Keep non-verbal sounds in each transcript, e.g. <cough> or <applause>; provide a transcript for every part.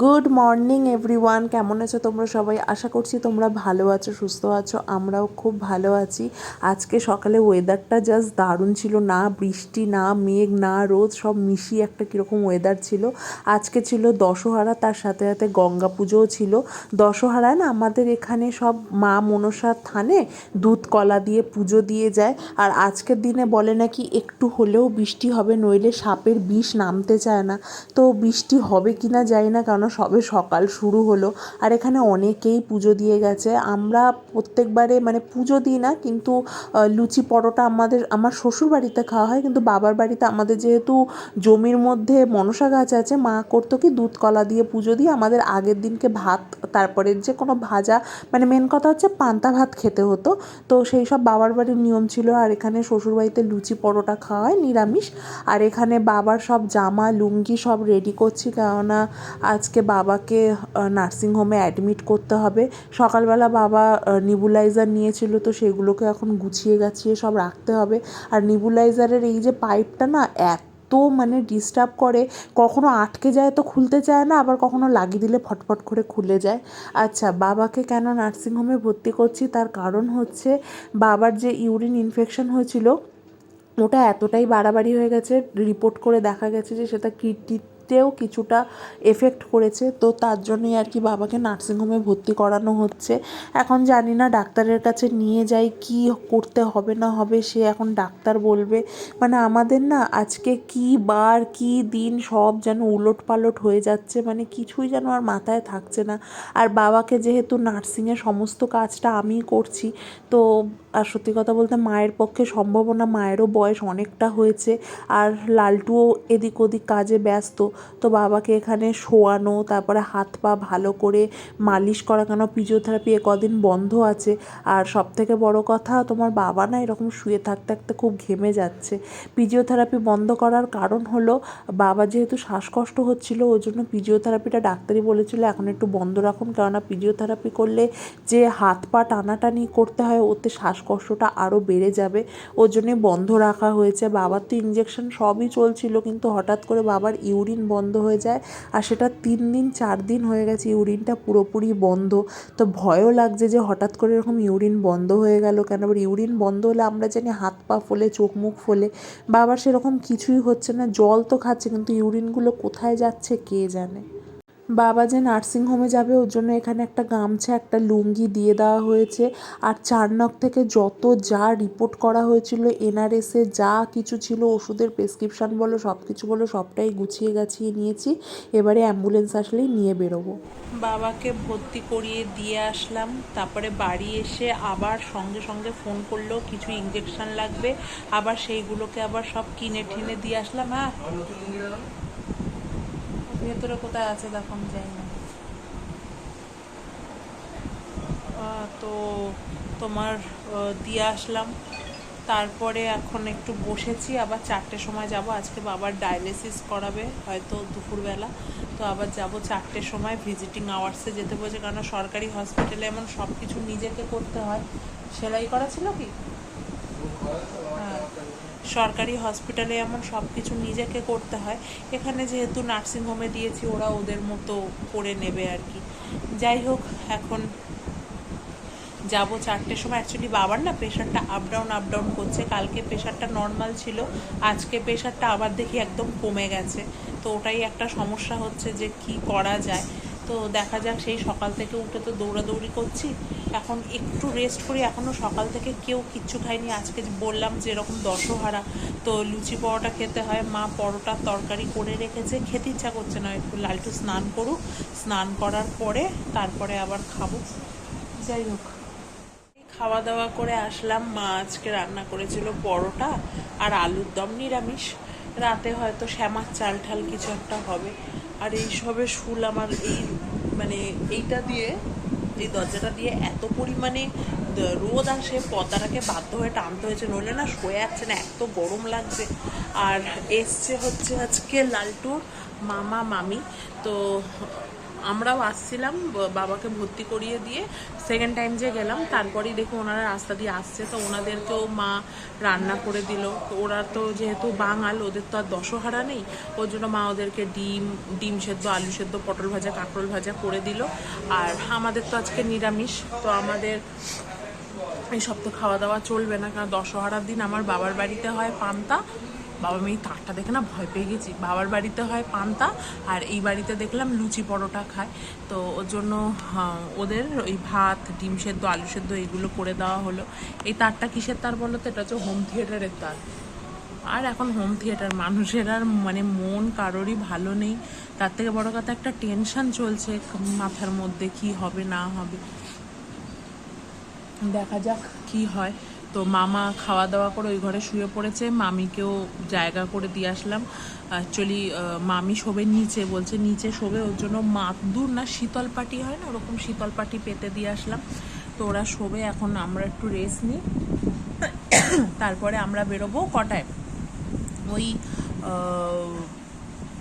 Good morning everyone কেমন আছো তোমরা সবাই? আশা করছি তোমরা ভালো আছো, সুস্থ আছো। আমরাও খুব ভালো আছি। আজকে সকালে ওয়েদারটা জাস্ট দারুণ ছিল। না বৃষ্টি, না মেঘ, না রোদ, সব মিশিয়ে একটা কীরকম ওয়েদার ছিল। আজকে ছিল দশহারা, তার সাথে সাথে গঙ্গা পুজোও ছিল। দশহারায় না আমাদের এখানে সব মা মনসার থানে দুধ কলা দিয়ে পুজো দিয়ে যায়। আর আজকের দিনে বলে নাকি একটু হলেও বৃষ্টি হবে, নইলে সাপের বিষ নামতে চায় না। তো বৃষ্টি হবে কি না জানি না, কারণ সবে সকাল শুরু হলো। আর এখানে অনেকেই পুজো দিয়ে গেছে। আমরা প্রত্যেকবারে মানে পুজো দিই না, কিন্তু লুচি পরোটা আমাদের, আমার শ্বশুর বাড়িতে খাওয়া হয়, কিন্তু বাবার বাড়িতে আমাদের যেহেতু জমির মধ্যে মনসা গাছ আছে, মা করতো কি দুধ কলা দিয়ে পুজো দিয়ে আমাদের আগের দিনকে ভাত তারপরে যে কোনো ভাজা মানে মেন কথা হচ্ছে পান্তা ভাত খেতে হতো। তো সেই সব বাবার বাড়ির নিয়ম ছিল। আর এখানে শ্বশুরবাড়িতে লুচি পরোটা খাওয়া হয়, নিরামিষ। আর এখানে বাবার সব জামা, লুঙ্গি সব রেডি করছি, কেননা আজকে বাবাকে নার্সিংহোমে অ্যাডমিট করতে হবে। সকালবেলা বাবা নিবুলাইজার নিয়েছিল তো সেগুলোকে এখন গুছিয়ে গাছিয়ে সব রাখতে হবে। আর নিবুলাইজারের এই যে পাইপটা না এক এত মানে ডিস্টার্ব করে, কখনো আটকে যায় তো খুলতে চায় না, আবার কখনো লাগিয়ে দিলে ফটফট করে খুলে যায়। আচ্ছা বাবাকে কেন নার্সিংহোমে ভর্তি করছি? তার কারণ হচ্ছে বাবার যে ইউরিন ইনফেকশন হয়েছিল, ওটা এতটাই বাড়াবাড়ি হয়ে গেছে রিপোর্ট করে দেখা গেছে যে সেটা কিডনিতেও কিছুটা এফেক্ট করেছে। তো তার জন্যই আর কি বাবাকে নার্সিংহোমে ভর্তি করানো হচ্ছে। এখন জানি না ডাক্তারের কাছে নিয়ে যাই, কি করতে হবে না হবে, সে এখন ডাক্তার বলবে। মানে আমাদের না আজকে কি বার, কি দিন সব যেন উলট পালট হয়ে যাচ্ছে। মানে কিছুই যেন আর মাথায় থাকছে না। আর বাবাকে যেহেতু নার্সিংয়ের সমস্ত কাজটা আমিই করছি, তো আর সত্যি কথা বলতে মায়ের পক্ষে সম্ভব না। মায়েরও বয়স অনেকটা হয়েছে। আর লালটুও এদিক ওদিক কাজে ব্যস্ত। তো বাবাকে এখানে শোয়ানো, তারপরে হাত পা ভালো করে মালিশ করা কেন? ফিজিওথেরাপি এ কদিন বন্ধ আছে। আর সব থেকে বড় কথা, তোমার বাবা না এরকম শুয়ে থাকতে থাকতে খুব ঘেমে যাচ্ছে। ফিজিওথেরাপি বন্ধ করার কারণ হলো, বাবা যেহেতু শ্বাসকষ্ট হচ্ছিল, ওই জন্য ফিজিওথেরাপিটা ডাক্তারই বলেছিল, এখন একটু বন্ধ রাখুন। কেননা ফিজিওথেরাপি করলে যে হাত পা টানাটানি করতে হয়, ওতে শ্বাসকষ্টটা আরও বেড়ে যাবে। ওর জন্যে বন্ধ রাখা হয়েছে। বাবার তো ইঞ্জেকশন সবই চলছিল, কিন্তু হঠাৎ করে বাবার ইউরিন বন্ধ হয়ে যায় আর সেটা তিন দিন, চার দিন হয়ে গেছে ইউরিনটা পুরোপুরি বন্ধ। তো ভয়ও লাগছে যে হঠাৎ করে এরকম ইউরিন বন্ধ হয়ে গেল কেন? আবার ইউরিন বন্ধ হলে আমরা জানি হাত পা ফোলে, চোখ মুখ ফোলে বা আবার সেরকম কিছুই হচ্ছে না। জল তো খাচ্ছে কিন্তু ইউরিনগুলো কোথায় যাচ্ছে কে জানে? বাবা যে নার্সিং হোমে যাবে, ওর জন্য এখানে একটা গামছা, একটা লুঙ্গি দিয়ে দেওয়া হয়েছে। আর চার চারনক থেকে যত যা রিপোর্ট করা হয়েছিল এনআরএসে যা কিছু ছিল, ওষুধের প্রেসক্রিপশন বলো সব কিছু বলো, সবটাই গুছিয়ে গাছিয়ে নিয়েছি। এবারে অ্যাম্বুলেন্স আসলেই নিয়ে বেরোবো। বাবাকে ভর্তি করিয়ে দিয়ে আসলাম। তারপরে বাড়ি এসে আবার সঙ্গে সঙ্গে ফোন করল, কিছু ইঞ্জেকশন লাগবে। আবার সেইগুলোকে আবার সব কিনে টিনে দিয়ে আসলাম হ্যাঁ? ভেতরে কোথায় আছে দেখো আমি যাই না। তো তোমার দিয়ে আসলাম। তারপরে এখন একটু বসেছি, আবার চারটের সময় যাব। আজকে বাবার ডায়ালিসিস করাবে, হয়তো দুপুরবেলা। তো আবার যাব চারটের সময় ভিজিটিং আওয়ার্সে যেতে বলছে কারণ সরকারি হসপিটালে এমন সব কিছু নিজেকে করতে হয়। সেলাই করা ছিল কি? হ্যাঁ। সরকারি হসপিটালে এমন সব কিছু নিজেকে করতে হয়। এখানে যেহেতু নার্সিংহোমে দিয়েছি, ওরা ওদের মতো করে নেবে আর কি। যাই হোক, এখন যাব চারটের সময়। অ্যাকচুয়ালি বাবার না প্রেশারটা আপ ডাউন আপ ডাউন করছে। কালকে প্রেশারটা নর্মাল ছিল। আজকে প্রেশারটা আবার দেখি একদম কমে গেছে। তো ওটাই একটা সমস্যা হচ্ছে যে কি করা যায়। তো দেখা যাক, সেই সকাল থেকে উঠে তো দৌড়াদৌড়ি করছি। এখন একটু রেস্ট করি। এখনও সকাল থেকে কেউ কিচ্ছু খায়নি। আজকে বললাম যে এরকম দশহারা, তো লুচি পরোটা খেতে হয়। মা পরোটার তরকারি করে রেখেছে। খেতে ইচ্ছা করছে না। একটু লালটু স্নান করুক। স্নান করার পরে তারপরে আবার খাব। যাই হোক। খাওয়া দাওয়া করে আসলাম। মা আজকে রান্না করেছিল পরোটা আর আলুর দম নিরামিষ। রাতে হয়তো শ্যামার চাল ঠাল কিছু একটা হবে। আর এই সবে শুল আমার এই মানে এইটা দিয়ে, এই দরজাটা দিয়ে এত পরিমাণে রোদ আসে পর্দাটাকে বাধ্য হয়ে টানতে হয়েছে, নইলে না শোয়ে যাচ্ছে না, এত গরম লাগছে। আর এসছে হচ্ছে আজকে লালটুর মামা, মামি। তো আমরাও আসছিলাম বাবাকে ভর্তি করিয়ে দিয়ে সেকেন্ড টাইম যে গেলাম, তারপরেই দেখি ওনারা রাস্তা দিয়ে আসছে। তো ওনাদেরকেও মা রান্না করে দিল। ওরা তো যেহেতু বাঙাল, ওদের তো আর দশহারা নেই। ওর জন্য মা ওদেরকে ডিম ডিম সেদ্ধ, আলু সেদ্ধ, পটল ভাজা, কাঁকরোল ভাজা করে দিল। আর আমাদের তো আজকে নিরামিষ, তো আমাদের এইসব তো খাওয়া দাওয়া চলবে না, কারণ দশহরার দিন আমার বাবার বাড়িতে হয় পান্তা। বাবা মেয়ে তারটা দেখে না ভয় পেয়ে গেছি। বাবার বাড়িতে হয় পান্তা আর এই বাড়িতে দেখলাম লুচি পরোটা খায়। তো ওর জন্য হ্যাঁ, ওদের ওই ভাত ডিম সেদ্ধ আলু সেদ্ধ এইগুলো করে দেওয়া হলো। এই তারটা কিসের তার বলো তো? এটা হচ্ছে হোম থিয়েটারের তার। আর এখন হোম থিয়েটার মানুষের আর মানে মন কারোরই ভালো নেই। তার থেকে বড় কথা একটা টেনশন চলছে মাথার মধ্যে কি হবে না হবে। দেখা যাক কি হয়। তো মামা খাওয়া দাওয়া করে ওই ঘরে শুয়ে পড়েছে। মামিকেও জায়গা করে দিয়ে আসলাম। অ্যাকচুয়ালি মামি শোবে নিচে, বলছে নিচে শোবে, ওর জন্য মা দূর না শীতল পাটি হয় না, ওরকম শীতল পাটি পেতে দিয়ে আসলাম। তো ওরা শোবে, এখন আমরা একটু রেস্ট নিই। <coughs> তারপরে আমরা বেরোবো কটায়? ওই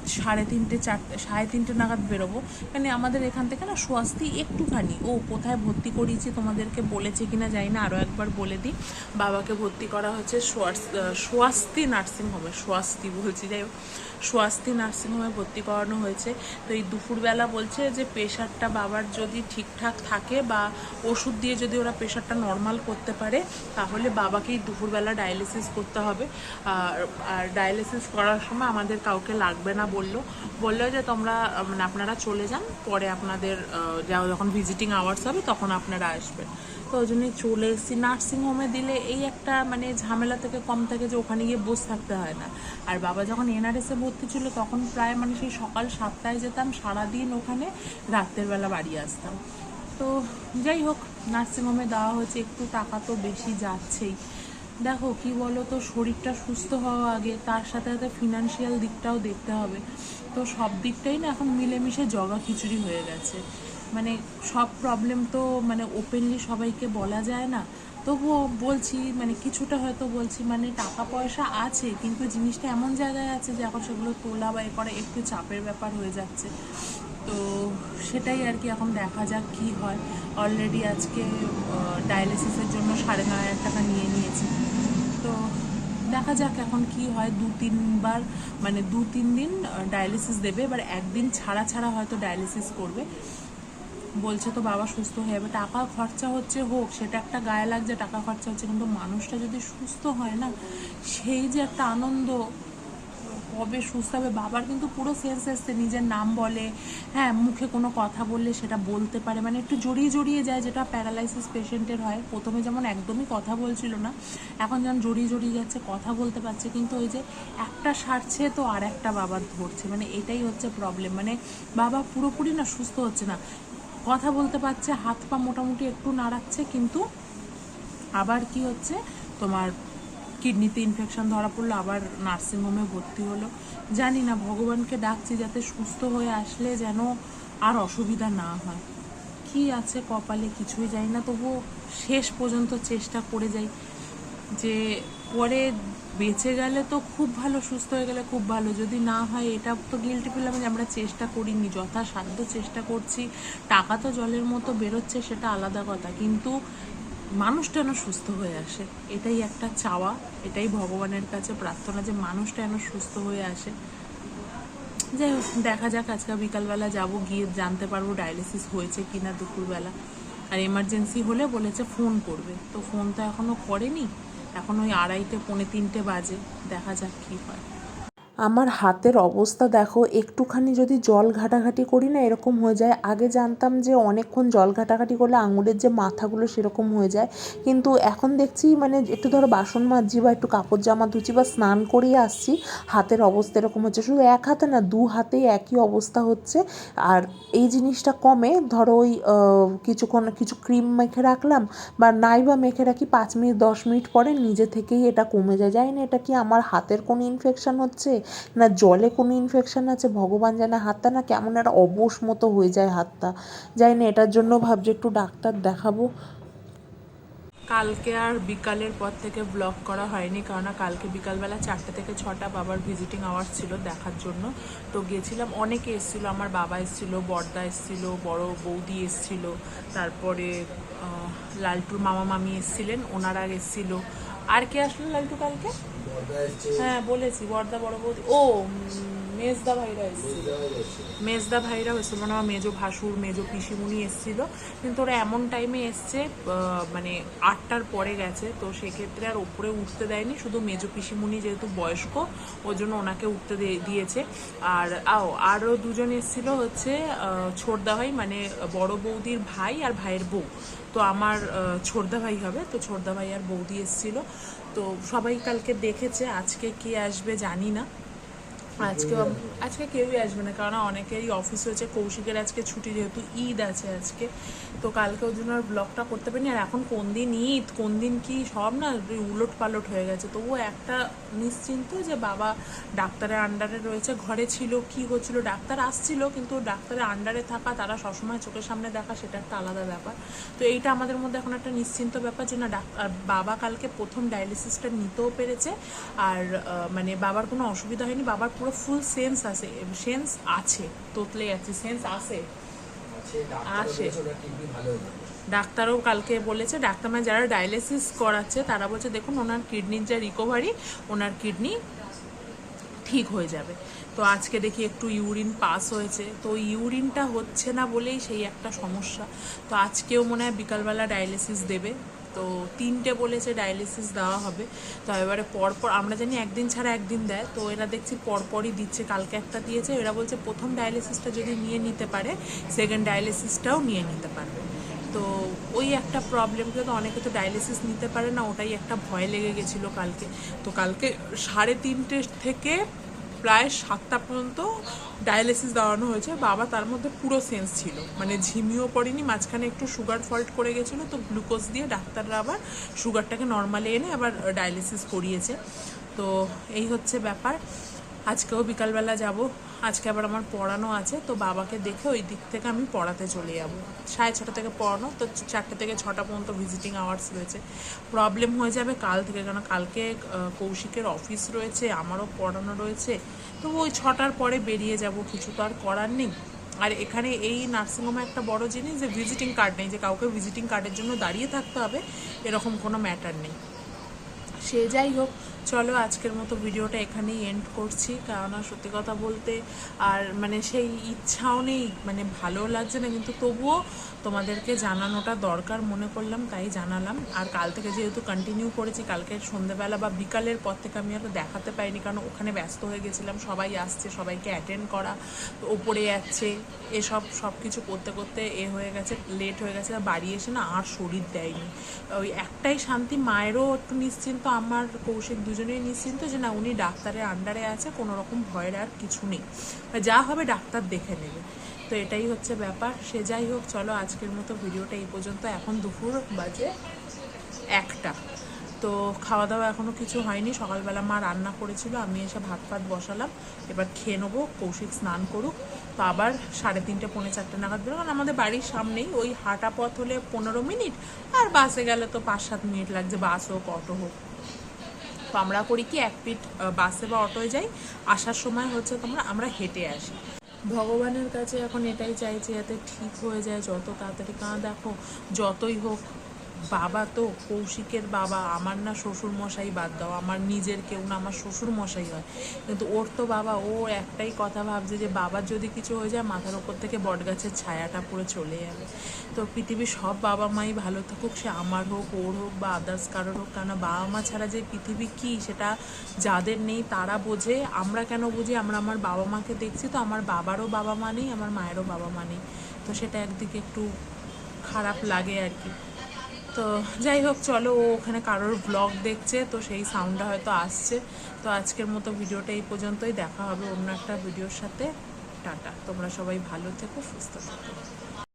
সাড়ে তিনটে চারটে, সাড়ে তিনটে নাগাদ বেরোবো। মানে আমাদের এখান থেকে না সোয়াস্তি একটুখানি। ও কোথায় ভর্তি করিয়েছি, তোমাদেরকে বলেছে কি না জানি না আরও একবার বলে দিই। বাবাকে ভর্তি করা হচ্ছে সোয়াস- সোয়াস্তি নার্সিং হোমে সোয়াস্তি বলছি, যাই হোক। সোয়াস্তি নার্সিংহোমে ভর্তি করানো হয়েছে। তো এই দুপুরবেলা বলছে যে প্রেশারটা বাবার যদি ঠিকঠাক থাকে বা ওষুধ দিয়ে যদি ওরা প্রেশারটা নর্মাল করতে পারে, তাহলে বাবাকেই দুপুরবেলা ডায়ালিসিস করতে হবে। আর ডায়ালিসিস করার সময় আমাদের কাউকে লাগবে না বলল। বলল যে তোমরা মানে আপনারা চলে যান, পরে আপনাদের যখন ভিজিটিং আওয়ার্স হবে তখন আপনারা আসবেন। তো ওই জন্যই চলে এসেছি নার্সিংহোমে দিলে এই একটা মানে ঝামেলা থেকে কম থাকে যে ওখানে গিয়ে বসে থাকতে হয় না। আর বাবা যখন এনআরএসে ভর্তি ছিল তখন প্রায় মানে সেই সকাল সাতটায় যেতাম, সারাদিন ওখানে রাতের বেলা বাড়ি আসতাম। তো যাই হোক নার্সিংহোমে দেওয়া হয়েছে, একটু টাকা তো বেশি যাচ্ছেই। দেখো কি বলো তো শরীরটা সুস্থ হওয়া আগে, তার সাথে সাথে ফিনান্সিয়াল দিকটাও দেখতে হবে। তো সব দিকটাই না এখন মিলেমিশে জগা খিচুড়ি হয়ে গেছে। মানে সব প্রবলেম তো মানে ওপেনলি সবাইকে বলা যায় না। তবুও বলছি মানে কিছুটা হয়তো বলছি মানে টাকা পয়সা আছে, কিন্তু জিনিসটা এমন জায়গায় আছে যে এখন সেগুলো তোলা বা এ করা একটু চাপের ব্যাপার হয়ে যাচ্ছে। তো সেটাই আর কি এখন দেখা যাক কি হয়। অলরেডি আজকে ডায়ালিসিসের জন্য সাড়ে নয় হাজার টাকা নিয়ে নিয়েছি। তো দেখা যাক এখন কি হয়। দু তিনবার মানে দু, তিন দিন ডায়ালিসিস দেবে, এবার একদিন ছাড়া ছাড়া হয়তো ডায়ালিসিস করবে। বলছে, তো বাবা সুস্থ হয়ে যাবে। টাকা খরচা হচ্ছে হোক, সেটা একটা গায়ে লাগছে, টাকা খরচা হচ্ছে, কিন্তু মানুষটা যদি সুস্থ হয় না, সেই যে একটা আনন্দ কবে সুস্থ হবে, বাবার কিন্তু পুরো সেন্স এসছে, নিজের নাম বলে হ্যাঁ মুখে কোনো কথা বললে সেটা বলতে পারে। মানে একটু জড়িয়ে জড়িয়ে যায় যেটা প্যারালাইসিস পেশেন্টের হয়। প্রথমে যেমন একদমই কথা বলছিল না, এখন যেমন জড়িয়ে জড়িয়ে যাচ্ছে, কথা বলতে পারছে, কিন্তু ওই যে একটা সারছে তো আর একটা বাবার ধরছে। মানে এটাই হচ্ছে প্রবলেম মানে বাবা পুরোপুরি না, সুস্থ হচ্ছে না। কথা বলতে পারছে, হাত পা মোটামুটি একটু নাড়াচ্ছে, কিন্তু আবার কি হচ্ছে? তোমার কিডনিতে ইনফেকশন ধরা পড়ল, আবার নার্সিংহোমে ভর্তি হলো। জানি না, ভগবানকে ডাকছি যাতে সুস্থ হয়ে আসলে যেন আর অসুবিধা না হয়। কি আছে কপালে কিছুই যাই না, তবুও শেষ পর্যন্ত চেষ্টা করে যাই। যে পরে বেঁচে গেলে তো খুব ভালো, সুস্থ হয়ে গেলে খুব ভালো। যদি না হয়, এটা তো গিলটি পেলাম যে আমরা চেষ্টা করিনি, যথাসাধ্য চেষ্টা করছি। টাকা তো জলের মতো বেরোচ্ছে, সেটা আলাদা কথা। কিন্তু মানুষটা যেন সুস্থ হয়ে আসে, এটাই একটা চাওয়া, এটাই ভগবানের কাছে প্রার্থনা যে মানুষটা যেন সুস্থ হয়ে আসে। যাই হোক, দেখা যাক, আজকে বিকালবেলা যাব, গিয়ে জানতে পারব ডায়ালিসিস হয়েছে কি না দুপুরবেলা। আর এমার্জেন্সি হলে বলেছে ফোন করবে। তো ফোন তো এখনও করেনি। এখন ওই আড়াইটে পৌনে তিনটে বাজে দেখা যাক কী হয়। আমার হাতের অবস্থা দেখো, একটুখানি যদি জল ঘাটাঘাটি করি না, এরকম হয়ে যায়। আগে জানতাম যে অনেকক্ষণ জল ঘাটাঘাটি করলে আঙুলের যে মাথাগুলো সেরকম হয়ে যায়। কিন্তু এখন দেখছি মানে একটু ধরো বাসন মাজছি বা একটু কাপড় জামা ধুচ্ছি বা স্নান করিয়ে আসছি, হাতের অবস্থা এরকম হচ্ছে। শুধু এক হাতে না, দু হাতেই একই অবস্থা হচ্ছে। আর এই জিনিসটা কমে, ধরো ওই কিছুক্ষণ, কিছু ক্রিম মেখে রাখলাম বা নাই বা মেখে রাখি, পাঁচ মিনিট, দশ মিনিট পরে নিজে থেকেই এটা কমে যায়। জানি না এটা কি আমার হাতের কোনো ইনফেকশান হচ্ছে? না জলে কোনো ইনফেকশন আছে? ভগবান জানে হাতটা না কেমন একটা অবশ মতো হয়ে যায় হাতটা। জানি না, এটার জন্য ভাবছি একটু ডাক্তার দেখাবো। কালকে আর বিকালের পর থেকে ব্লগ করা হয়নি কারণ কালকে বিকালবেলা চারটে থেকে ছটা বাবার ভিজিটিং আওয়ার্স ছিল দেখার জন্য। তো গেছিলাম, অনেকে এসেছিল, আমার বাবা এসেছিল, বর্দা এসেছিল, বড় বৌদি এসেছিল, তারপরে লালটুর মামা মামি এসেছিলেন, ওনারা এসেছিল। আর কে আসলো লালটু কালকে? হ্যাঁ বলেছি বর্দা বড় বৌদি। ও মেজদা ভাইরা এসেছিল। মেজদা ভাইরা হয়েছিল মানে আমার মেজো ভাসুর মেজো পিসিমুনি এসেছিল। কিন্তু ওরা এমন টাইমে এসছে মানে আটটার পরে গেছে তো সেক্ষেত্রে আর ওপরে উঠতে দেয়নি। শুধু মেজো পিসিমুনি যেহেতু বয়স্ক ওই জন্য ওনাকে উঠতে দিয়েছে। আর আও আরও দুজন এসেছিল হচ্ছে ছোটদা ভাই মানে বড় বৌদির ভাই আর ভাইয়ের বউ। তো আমার ছোটদা ভাই হবে তো ছোটদা ভাই আর বৌদি এসেছিল। তো সবাই কালকে দেখেছে আজকে কে আসবে জানি না। আজকে আজকে কেউই আসবে না, কারণ অনেকেরই অফিস হয়েছে কৌশিকের আজকে ছুটি যেহেতু ঈদ আছে আজকে, তো কালকে ওই জন্য আর ব্লগটা করতে পারিনি, আর এখন কোন দিন ঈদ, কোন দিন কি সব না উলট পালট হয়ে গেছে, তবুও একটা নিশ্চিন্ত যে বাবা ডাক্তারের আন্ডারে রয়েছে, ঘরে ছিল, কি হচ্ছিল, ডাক্তার আসছিল, কিন্তু ডাক্তারের আন্ডারে থাকা, তারা সবসময় চোখের সামনে দেখা, সেটা একটা আলাদা ব্যাপার। তো এইটা আমাদের মধ্যে এখন একটা নিশ্চিন্ত ব্যাপার যে না ডাক্তার বাবা কালকে প্রথম ডায়ালিসিসটা নিতেও পেরেছে, আর মানে বাবার কোনো অসুবিধা হয়নি, বাবার পুরো ফুল সেন্স আছে সেন্স আছে তোতলে আছে সেন্স আছে। আসে। ডাক্তারও কালকে বলেছে ডাক্তার মানে যারা ডায়ালিসিস করাচ্ছে তারা বলছে দেখুন ওনার কিডনির যা রিকভারি ওনার কিডনি ঠিক হয়ে যাবে। তো আজকে দেখি একটু ইউরিন পাস হয়েছে। তো ইউরিনটা হচ্ছে না বলেই সেই একটা সমস্যা। তো আজকেও মনে হয় বিকালবেলা ডায়ালিসিস দেবে। তো তিনটে বলেছে ডায়ালিসিস দেওয়া হবে। তো এবারে পরপর, আমরা জানি একদিন ছাড়া একদিন দেয়। তো এরা দেখছি পরপরই দিচ্ছে, কালকে একটা দিয়েছে। এরা বলছে প্রথম ডায়ালিসিসটা যদি নিয়ে নিতে পারে সেকেন্ড ডায়ালিসিসটাও নিয়ে নিতে পারবে। তো ওই একটা প্রবলেম কিন্তু অনেকে তো ডায়ালিসিস নিতে পারে না, ওটাই একটা ভয় লেগে গেছিল কালকে। তো কালকে সাড়ে তিনটে থেকে প্রায় সাতটা পর্যন্ত ডায়ালিসিস দেওয়ানো হয়েছে। বাবা তার মধ্যে পুরো সেন্স ছিল। মানে ঝিমিও পড়েনি, মাঝখানে একটু সুগার ফল্ট করে গেছিল, তো গ্লুকোজ দিয়ে ডাক্তাররা আবার সুগারটাকে নর্মালে এনে আবার ডায়ালিসিস করিয়েছে। তো এই হচ্ছে ব্যাপার। আজকেও বিকালবেলা যাব। আজকে আবার আমার পড়ানো আছে, তো বাবাকে দেখে ওই দিক থেকে আমি পড়াতে চলে যাব। সাড়ে ছটা থেকে পড়ানো, তো চারটে থেকে ছটা পর্যন্ত ভিজিটিং আওয়ার্স রয়েছে। প্রবলেম হয়ে যাবে কাল থেকে কারণ কালকে কৌশিকের অফিস রয়েছে, আমারও পড়ানো রয়েছে। তো ওই ছটার পরে বেরিয়ে যাব, কিছু তো আর করার নেই। আর এখানে এই নার্সিংহোমে একটা বড় জিনিস, যে ভিজিটিং কার্ড নেই, যে কাউকে ভিজিটিং কার্ডের জন্য দাঁড়িয়ে থাকতে হবে, এরকম কোনো ম্যাটার নেই। সে যাই হোক চলো আজকের মতো ভিডিওটা এখানেই এন্ড করছি। কেননা সত্যি কথা বলতে আর মানে সেই ইচ্ছাও নেই মানে ভালো লাগছে না, কিন্তু তবুও তোমাদেরকে জানানোটা দরকার, মনে করলাম তাই জানালাম। আর কাল থেকে যেহেতু কন্টিনিউ করেছি, কালকে সন্ধ্যেবেলা বা বিকালের পর থেকে আমি আর দেখাতে পারিনি, কারণ ওখানে ব্যস্ত হয়ে গেছিলাম, সবাই আসছে, সবাইকে অ্যাটেন্ড করা ওপরে যাচ্ছে, এসব সব কিছু করতে করতে এ হয়ে গেছে লেট হয়ে গেছে বাড়ি এসে না আর শরীর দেয়নি। ওই একটাই শান্তি, মায়েরও একটু নিশ্চিন্ত, আমার কৌশিক দুজনেই নিশ্চিন্ত যে না, উনি ডাক্তারের আন্ডারে আছে কোনো রকম ভয়ের আর কিছু নেই। যা হবে ডাক্তার দেখে নেবে। তো এটাই হচ্ছে ব্যাপার। সে যাই হোক, চলো আজকের মতো ভিডিওটা এই পর্যন্ত। এখন দুপুর বাজে একটা। তো খাওয়া দাওয়া এখনও কিছু হয়নি। সকালবেলা মা রান্না করেছিল, আমি এসে ভাত ফাত বসালাম। এবার খেয়ে নেব, কৌশিক স্নান করুক। তো আবার সাড়ে তিনটে, পৌনে চারটে নাগাদ বেরো কারণ আমাদের বাড়ির সামনেই ওই হাঁটা পথ হলে পনেরো মিনিট, আর বাসে গেলে তো পাঁচ সাত মিনিট লাগছে। বাস হোক, অটো হোক। তো আমরা করি কি, এক পিট বাসে বা অটোয় যাই, আসার সময় হচ্ছে তোমরা, আমরা হেঁটে আসি। ভগবানের কাছে এখন এটাই চাইছি যাতে ঠিক হয়ে যায়, যত তাড়াতাড়ি কারণ দেখো যতই হোক বাবা তো কৌশিকের বাবা, আমার না শ্বশুর মশাই বাদ দাও, আমার নিজের কেউ না, আমার শ্বশুর মশাই হয়। কিন্তু ওর তো বাবা, ও একটাই কথা ভাবছে যে বাবার যদি কিছু হয়ে যায়, মাথার ওপর থেকে বটগাছের ছায়াটা পুরো চলে যাবে। তো পৃথিবীর সব বাবা মাই ভালো থাকুক, সে আমার হোক, ওর হোক বা আদার্স কারোর হোক কেন বাবা মা ছাড়া যে পৃথিবী কী, সেটা যাদের নেই তারা বোঝে, আমরা কেন বুঝি? আমরা আমার বাবা মাকে দেখছি তো আমার বাবারও বাবা মা নেই, আমার মায়েরও বাবা মা নেই। তো সেটা একদিকে একটু খারাপ লাগে আর কি। তো যাই হোক, চলো ও ওখানে কারোর ব্লগ দেখছে, তো সেই সাউন্ডটা হয়তো আসছে। তো আজকের মতো ভিডিওটা এই পর্যন্তই। দেখা হবে অন্য একটা ভিডিওর সাথে। টাটা। তোমরা সবাই ভালো থেকো, সুস্থ থেকো।